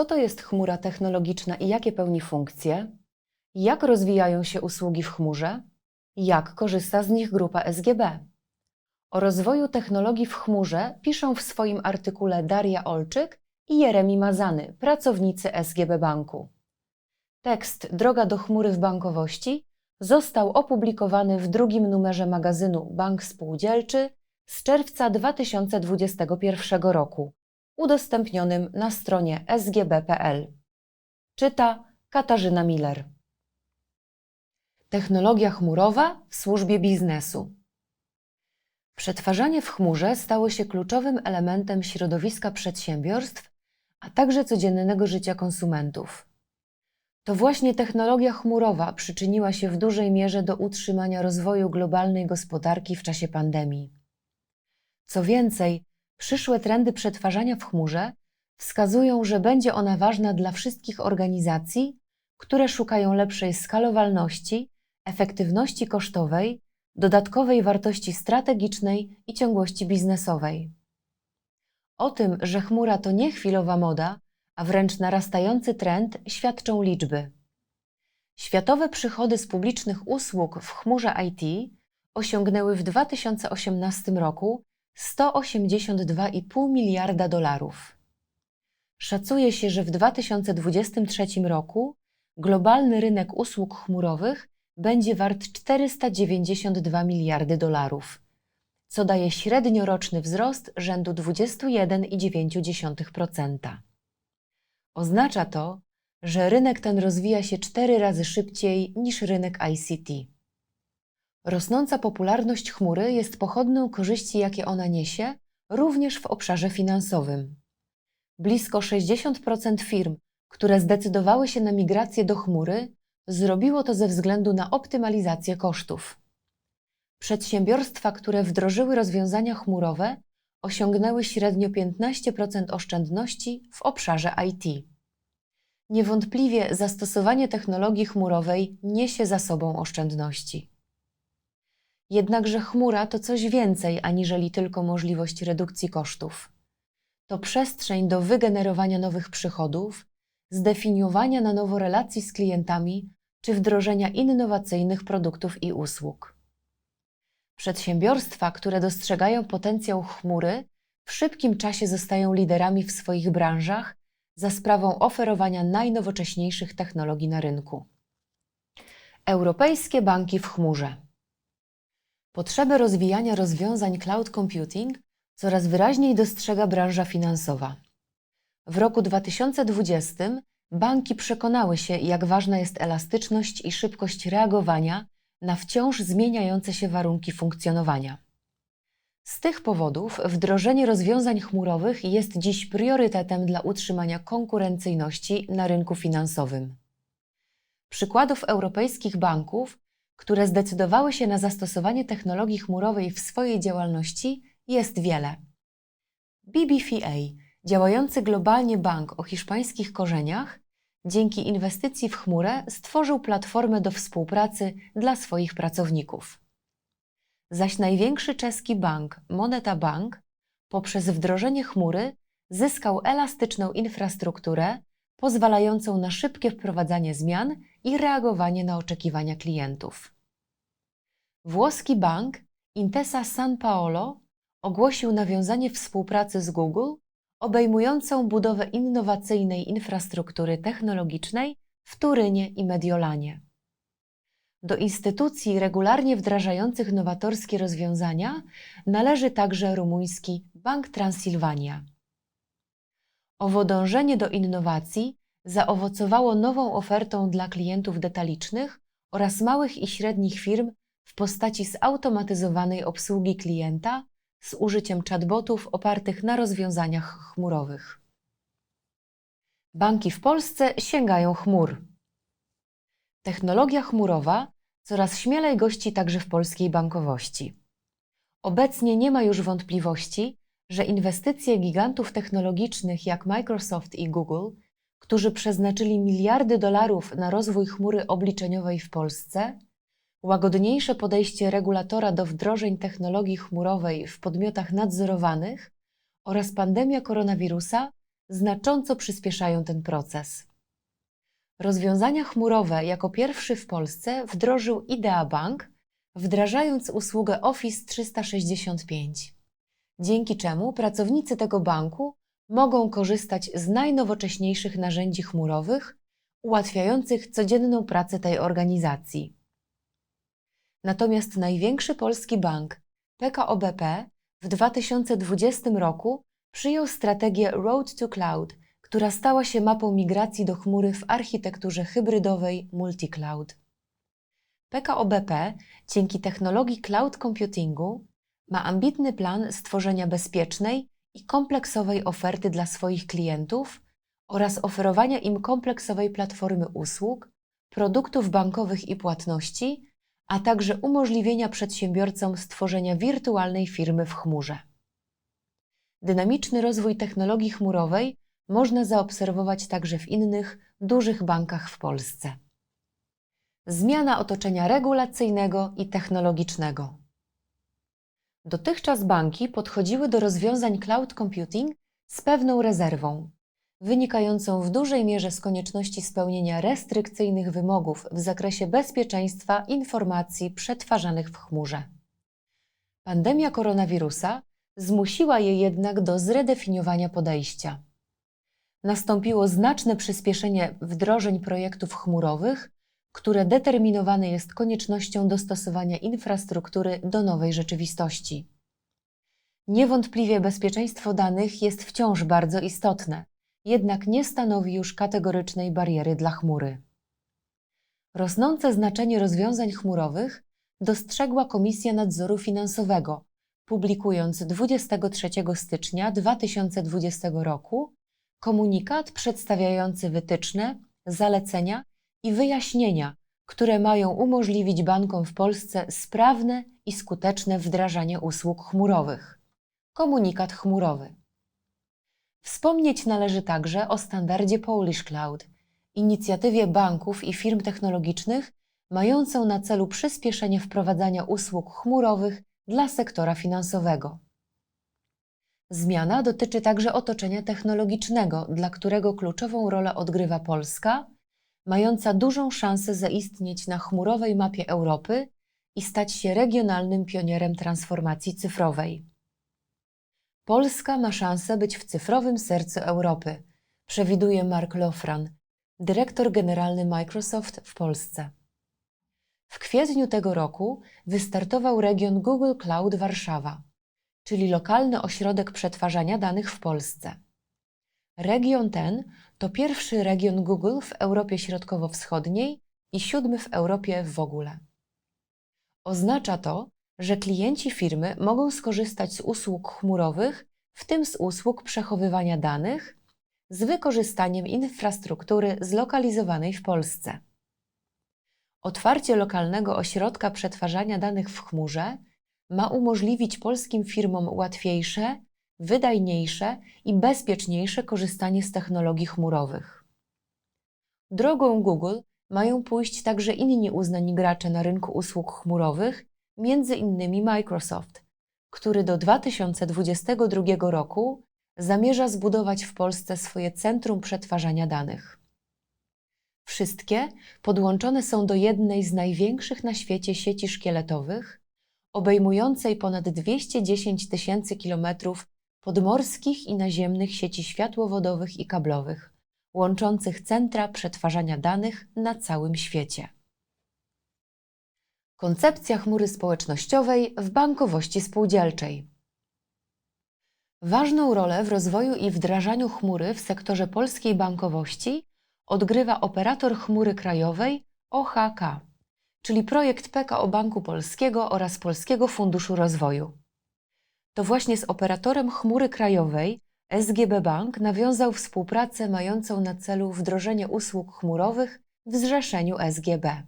Co to jest chmura technologiczna i jakie pełni funkcje? Jak rozwijają się usługi w chmurze? Jak korzysta z nich grupa SGB? O rozwoju technologii w chmurze piszą w swoim artykule Daria Olczyk i Jeremi Mazany, pracownicy SGB Banku. Tekst Droga do chmury w bankowości został opublikowany w drugim numerze magazynu Bank Spółdzielczy z czerwca 2021 roku, udostępnionym na stronie sgb.pl. Czyta Katarzyna Miller. Technologia chmurowa w służbie biznesu. Przetwarzanie w chmurze stało się kluczowym elementem środowiska przedsiębiorstw, a także codziennego życia konsumentów. To właśnie technologia chmurowa przyczyniła się w dużej mierze do utrzymania rozwoju globalnej gospodarki w czasie pandemii. Co więcej, przyszłe trendy przetwarzania w chmurze wskazują, że będzie ona ważna dla wszystkich organizacji, które szukają lepszej skalowalności, efektywności kosztowej, dodatkowej wartości strategicznej i ciągłości biznesowej. O tym, że chmura to nie chwilowa moda, a wręcz narastający trend, świadczą liczby. Światowe przychody z publicznych usług w chmurze IT osiągnęły w 2018 roku 182,5 miliarda dolarów. Szacuje się, że w 2023 roku globalny rynek usług chmurowych będzie wart 492 miliardy dolarów, co daje średnioroczny wzrost rzędu 21,9%. Oznacza to, że rynek ten rozwija się cztery razy szybciej niż rynek ICT. Rosnąca popularność chmury jest pochodną korzyści, jakie ona niesie, również w obszarze finansowym. Blisko 60% firm, które zdecydowały się na migrację do chmury, zrobiło to ze względu na optymalizację kosztów. Przedsiębiorstwa, które wdrożyły rozwiązania chmurowe, osiągnęły średnio 15% oszczędności w obszarze IT. Niewątpliwie zastosowanie technologii chmurowej niesie za sobą oszczędności. Jednakże chmura to coś więcej aniżeli tylko możliwość redukcji kosztów. To przestrzeń do wygenerowania nowych przychodów, zdefiniowania na nowo relacji z klientami czy wdrożenia innowacyjnych produktów i usług. Przedsiębiorstwa, które dostrzegają potencjał chmury, w szybkim czasie zostają liderami w swoich branżach za sprawą oferowania najnowocześniejszych technologii na rynku. Europejskie banki w chmurze. Potrzebę rozwijania rozwiązań cloud computing coraz wyraźniej dostrzega branża finansowa. W roku 2020 banki przekonały się, jak ważna jest elastyczność i szybkość reagowania na wciąż zmieniające się warunki funkcjonowania. Z tych powodów wdrożenie rozwiązań chmurowych jest dziś priorytetem dla utrzymania konkurencyjności na rynku finansowym. Przykładów europejskich banków, które zdecydowały się na zastosowanie technologii chmurowej w swojej działalności, jest wiele. BBVA, działający globalnie bank o hiszpańskich korzeniach, dzięki inwestycji w chmurę stworzył platformę do współpracy dla swoich pracowników. Zaś największy czeski bank, Moneta Bank, poprzez wdrożenie chmury zyskał elastyczną infrastrukturę pozwalającą na szybkie wprowadzanie zmian i reagowanie na oczekiwania klientów. Włoski bank Intesa San Paolo ogłosił nawiązanie współpracy z Google obejmującą budowę innowacyjnej infrastruktury technologicznej w Turynie i Mediolanie. Do instytucji regularnie wdrażających nowatorskie rozwiązania należy także rumuński Bank Transylwania. Owo dążenie do innowacji zaowocowało nową ofertą dla klientów detalicznych oraz małych i średnich firm w postaci zautomatyzowanej obsługi klienta z użyciem chatbotów opartych na rozwiązaniach chmurowych. Banki w Polsce sięgają chmur. Technologia chmurowa coraz śmielej gości także w polskiej bankowości. Obecnie nie ma już wątpliwości, że inwestycje gigantów technologicznych jak Microsoft i Google, którzy przeznaczyli miliardy dolarów na rozwój chmury obliczeniowej w Polsce, łagodniejsze podejście regulatora do wdrożeń technologii chmurowej w podmiotach nadzorowanych oraz pandemia koronawirusa znacząco przyspieszają ten proces. Rozwiązania chmurowe jako pierwszy w Polsce wdrożył Idea Bank, wdrażając usługę Office 365, dzięki czemu pracownicy tego banku mogą korzystać z najnowocześniejszych narzędzi chmurowych, ułatwiających codzienną pracę tej organizacji. Natomiast największy polski bank, PKO BP, w 2020 roku przyjął strategię Road to Cloud, która stała się mapą migracji do chmury w architekturze hybrydowej multi-cloud. PKO BP dzięki technologii cloud computingu ma ambitny plan stworzenia bezpiecznej i kompleksowej oferty dla swoich klientów oraz oferowania im kompleksowej platformy usług, produktów bankowych i płatności, a także umożliwienia przedsiębiorcom stworzenia wirtualnej firmy w chmurze. Dynamiczny rozwój technologii chmurowej można zaobserwować także w innych dużych bankach w Polsce. Zmiana otoczenia regulacyjnego i technologicznego. Dotychczas banki podchodziły do rozwiązań cloud computing z pewną rezerwą, wynikającą w dużej mierze z konieczności spełnienia restrykcyjnych wymogów w zakresie bezpieczeństwa informacji przetwarzanych w chmurze. Pandemia koronawirusa zmusiła je jednak do zredefiniowania podejścia. Nastąpiło znaczne przyspieszenie wdrożeń projektów chmurowych, które determinowane jest koniecznością dostosowania infrastruktury do nowej rzeczywistości. Niewątpliwie bezpieczeństwo danych jest wciąż bardzo istotne, jednak nie stanowi już kategorycznej bariery dla chmury. Rosnące znaczenie rozwiązań chmurowych dostrzegła Komisja Nadzoru Finansowego, publikując 23 stycznia 2020 roku komunikat przedstawiający wytyczne, zalecenia i wyjaśnienia, które mają umożliwić bankom w Polsce sprawne i skuteczne wdrażanie usług chmurowych. Komunikat chmurowy. Wspomnieć należy także o standardzie Polish Cloud, inicjatywie banków i firm technologicznych mającą na celu przyspieszenie wprowadzania usług chmurowych dla sektora finansowego. Zmiana dotyczy także otoczenia technologicznego, dla którego kluczową rolę odgrywa Polska, mająca dużą szansę zaistnieć na chmurowej mapie Europy i stać się regionalnym pionierem transformacji cyfrowej. Polska ma szansę być w cyfrowym sercu Europy, przewiduje Mark Lofran, dyrektor generalny Microsoft w Polsce. W kwietniu tego roku wystartował region Google Cloud Warszawa, czyli lokalny ośrodek przetwarzania danych w Polsce. Region ten to pierwszy region Google w Europie Środkowo-Wschodniej i siódmy w Europie w ogóle. Oznacza to, że klienci firmy mogą skorzystać z usług chmurowych, w tym z usług przechowywania danych, z wykorzystaniem infrastruktury zlokalizowanej w Polsce. Otwarcie lokalnego ośrodka przetwarzania danych w chmurze ma umożliwić polskim firmom łatwiejsze, wydajniejsze i bezpieczniejsze korzystanie z technologii chmurowych. Drogą Google mają pójść także inni uznani gracze na rynku usług chmurowych, między innymi Microsoft, który do 2022 roku zamierza zbudować w Polsce swoje centrum przetwarzania danych. Wszystkie podłączone są do jednej z największych na świecie sieci szkieletowych, obejmującej ponad 210 tysięcy kilometrów podmorskich i naziemnych sieci światłowodowych i kablowych, łączących centra przetwarzania danych na całym świecie. Koncepcja chmury społecznościowej w bankowości spółdzielczej. Ważną rolę w rozwoju i wdrażaniu chmury w sektorze polskiej bankowości odgrywa operator chmury krajowej OHK, czyli projekt PKO Banku Polskiego oraz Polskiego Funduszu Rozwoju. To właśnie z operatorem chmury krajowej SGB Bank nawiązał współpracę mającą na celu wdrożenie usług chmurowych w zrzeszeniu SGB.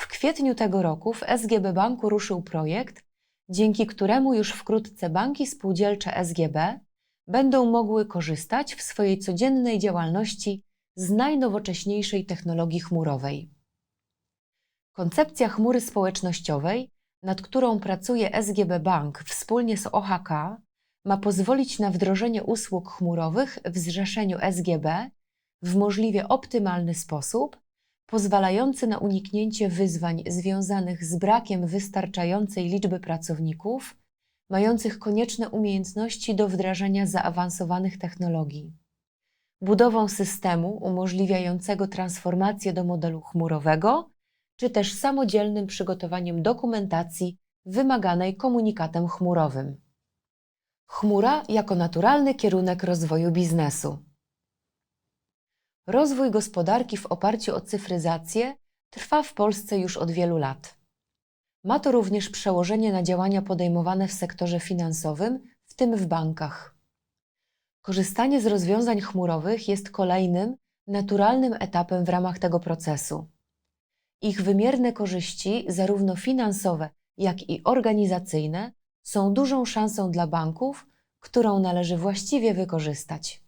W kwietniu tego roku w SGB Banku ruszył projekt, dzięki któremu już wkrótce banki spółdzielcze SGB będą mogły korzystać w swojej codziennej działalności z najnowocześniejszej technologii chmurowej. Koncepcja chmury społecznościowej, nad którą pracuje SGB Bank wspólnie z OHK, ma pozwolić na wdrożenie usług chmurowych w zrzeszeniu SGB w możliwie optymalny sposób, pozwalający na uniknięcie wyzwań związanych z brakiem wystarczającej liczby pracowników mających konieczne umiejętności do wdrażania zaawansowanych technologii, budową systemu umożliwiającego transformację do modelu chmurowego, czy też samodzielnym przygotowaniem dokumentacji wymaganej komunikatem chmurowym. Chmura jako naturalny kierunek rozwoju biznesu. Rozwój gospodarki w oparciu o cyfryzację trwa w Polsce już od wielu lat. Ma to również przełożenie na działania podejmowane w sektorze finansowym, w tym w bankach. Korzystanie z rozwiązań chmurowych jest kolejnym, naturalnym etapem w ramach tego procesu. Ich wymierne korzyści, zarówno finansowe, jak i organizacyjne, są dużą szansą dla banków, którą należy właściwie wykorzystać.